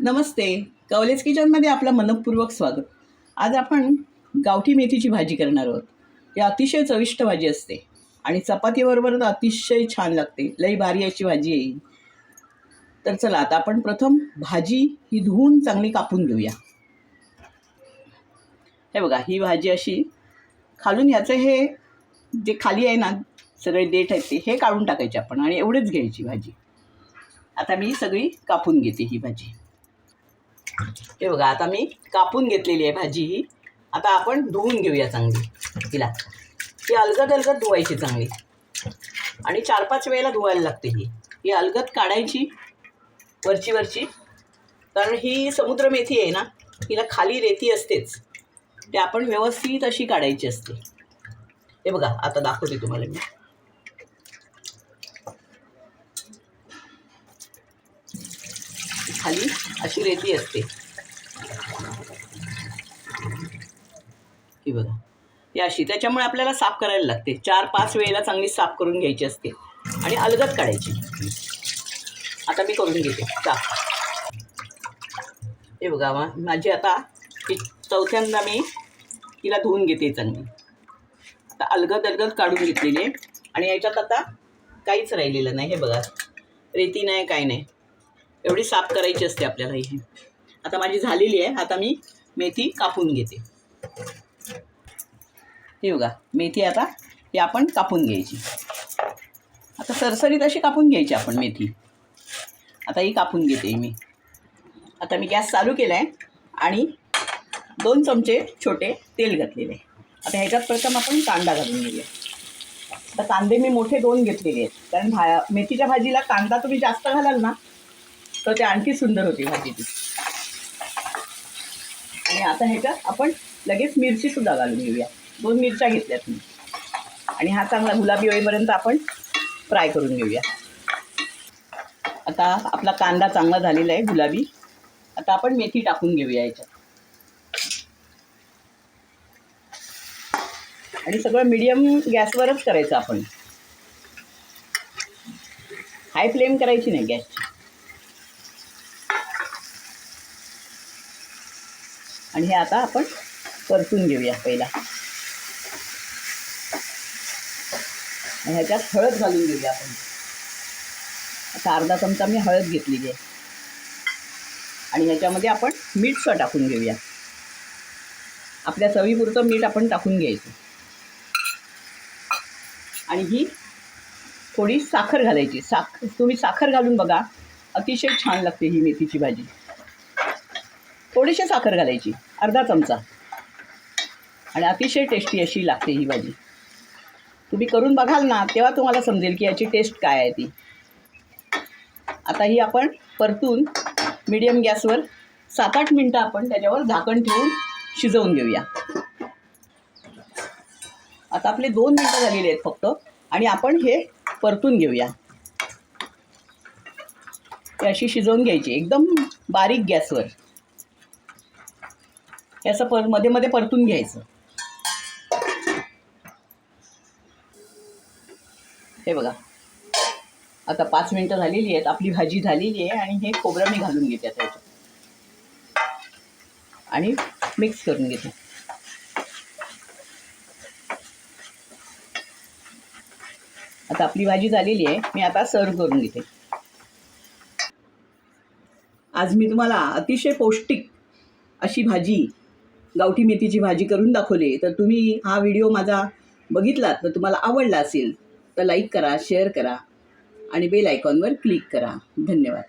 नमस्ते. कवलेज किचनमध्ये आपलं मनपूर्वक स्वागत. आज आपण गावठी मेथीची भाजी करणार आहोत. ही अतिशय चविष्ट भाजी असते आणि चपातीबरोबर तर अतिशय छान लागते. लई भारी अशी भाजी आहे तर चला आता आपण प्रथम भाजी ही धुवून चांगली कापून घेऊया. हे बघा ही भाजी अशी खालून याचं हे जे खाली आहे ना सगळे देठ आहेत ते हे काढून टाकायचे आपण आणि एवढेच घ्यायची भाजी. आता मी सगळी कापून घेते ही भाजी. हे बघा आता मी कापून घेतलेली आहे भाजी. ही आता आपण धुवून घेऊया चांगली. तिला. ही अलगद अलगद धुवायची चांगली. आणि चार पाच वेळेला धुवायला लागते ही. ही अलगद काढायची वरची वरची. कारण ही समुद्र मेथी आहे ना हिला खाली रेती असतेच. ते आपण व्यवस्थित अशी काढायची असते. हे बघा आता दाखवते तुम्हाला मी. खाली अशी रेती असते. ही बघा. ही अशी. त्याच्यामुळे आपल्याला साफ करायला लागते. चार पाच वेळेला चांगली साफ करून घ्यायची असते. आणि अलगद काढायची. आता मी करून घेते. साफ हे बघा माझी आता ही चौथ्यांदा मी तिला धुवून घेते चांगली. आता अलगद अलगद काढून घेतलेली आहे. आणि याच्यात आता काहीच राहिलेलं नाही. हे बघा. रेती नाही काय नाही. एवढी साफ करायची असते आपल्याला ही. आता माझी झालेली आहे. आता मी मेथी कापून घेते. हे बघा मेथी आता ही आपण कापून घ्यायची. आता सरसरीत अशी कापून घ्यायची आपण मेथी. आता ही कापून घेते मी. आता मी गॅस चालू केला आहे आणि दोन चमचे छोटे तेल घातलेले आहे. आता ह्याच्यात प्रथम आपण कांदा घालून घेऊया. आता कांदे मी मोठे दोन घेतलेले आहेत. कारण भा मेथीच्या भाजीला कांदा तुम्ही जास्त घालाल ना तर ते आणखी सुंदर होती भाजी ती आणि आता ह्याच्यात आपण लगेच मिरचीसुद्धा घालून घेऊया. दोन मिरच्या घेतल्यात मी. आणि हा चांगला गुलाबी होईपर्यंत आपण फ्राय करून घेऊया. आता आपला कांदा चांगला झालेला आहे गुलाबी. आता आपण मेथी टाकून घेऊया याच्यात. आणि सगळं मीडियम गॅसवरच करायचं आपण. हाय फ्लेम करायची नाही गॅसची आणि हे आता आपण परतून घेऊया पहिला. आणि ह्याच्यात हळद घालून घेऊया आपण. आता अर्धा चमचा मी हळद घेतलेली आहे. आणि ह्याच्यामध्ये आपण मीठसुद्धा टाकून घेऊया. आपल्या चवीपुरतं मीठ आपण टाकून घ्यायचं. आणि ही थोडी साखर घालायची. साख तुम्ही साखर घालून बघा. अतिशय छान लागते ही मेथीची भाजी. थोडीशी साखर घालायची अर्धा चमचा. आणि अतिशय टेस्टी अशी लागते ही भाजी. तुम्ही करून बघाल ना तेव्हा तुम्हाला समजेल की याची टेस्ट काय आहे ती. आता ही आपण परतून मीडियम गॅसवर सात आठ मिनटं आपण त्याच्यावर झाकण ठेवून शिजवून घेऊया. आता आपले दोन मिनटं झालेली आहेत फक्त आणि आपण हे परतून घेऊया. अशी शिजवून घ्यायची एकदम बारीक गॅसवर. हे असं परमध्ये मध्ये परतून घ्यायचं. हे बघा. आता पाच मिनटं झालेली आहेत. आपली भाजी झालेली आहे आणि हे खोबरं मी घालून घेते आता याच्यात. आणि मिक्स करून घेते. आता आपली भाजी झालेली आहे. मी आता सर्व करून घेते. आज मी तुम्हाला अतिशय पौष्टिक अशी भाजी गावठी मेथीची भाजी करून दाखवली. तर तुम्ही हा व्हिडिओ माझा बघितलात तर तुम्हाला आवडला असेल तर लाईक करा शेअर करा आणि बेल आयकॉनवर क्लिक करा. धन्यवाद.